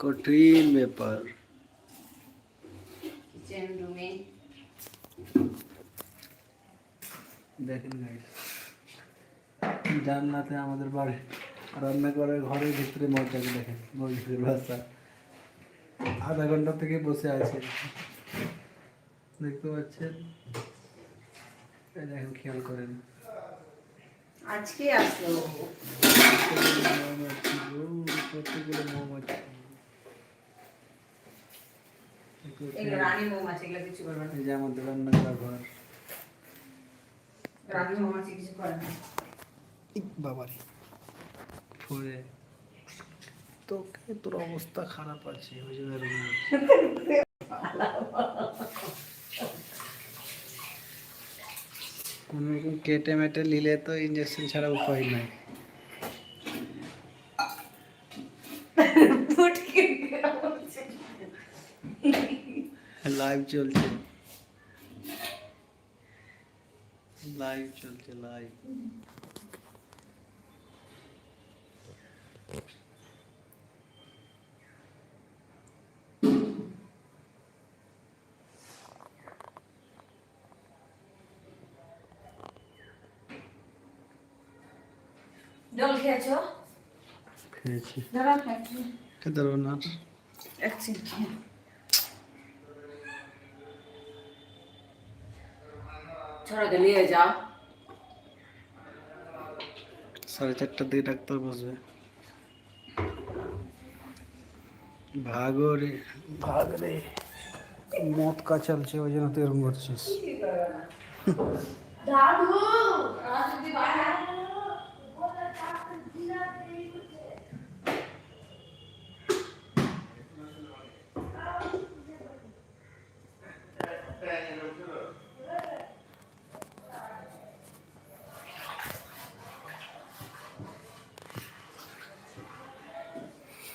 কঠিন ব্যাপার দেখেন জান্নাতে আমাদের বাড়ি রান্না করে ঘরের ভিতরে মজাকে দেখেন মুরগির বাচ্চা আধা ঘণ্টা থেকে বসে আছে। দেখতে পাচ্ছেন? এই দেখেন খেয়াল করেন। আজকে আসলো মৌমাছি গো, কতগুলো মৌমাছি দেখতে এগুলো রানী মৌমাছি এগুলো কিছু করবে না। এই যে আমাদের রান্নাঘর ঘর। রানী মৌমাছি কিছু করে না। বাবারে। পরে তোকে তোর অবস্থা খারাপ আছে ওই জন্য এরকম হচ্ছে। কোনো রকম কেটে মেটে নিলে তো ইঞ্জেকশন ছাড়া উপায় নাই। ফুটকে লাইভ চলছে লাইভ চলছে লাইভ জল খেয়েছো খেয়েছি দাঁড়া খাচ্ছি খেতে পারবো না এক চিন খেয়ে ছোড়াকে নিয়ে যাও। সাড়ে চারটার দিকে ডাক্তার বসবে। ভাগো রে ভাগ মদ কা চলছে ওই জন্য তুই এরকম করছিস। দাদু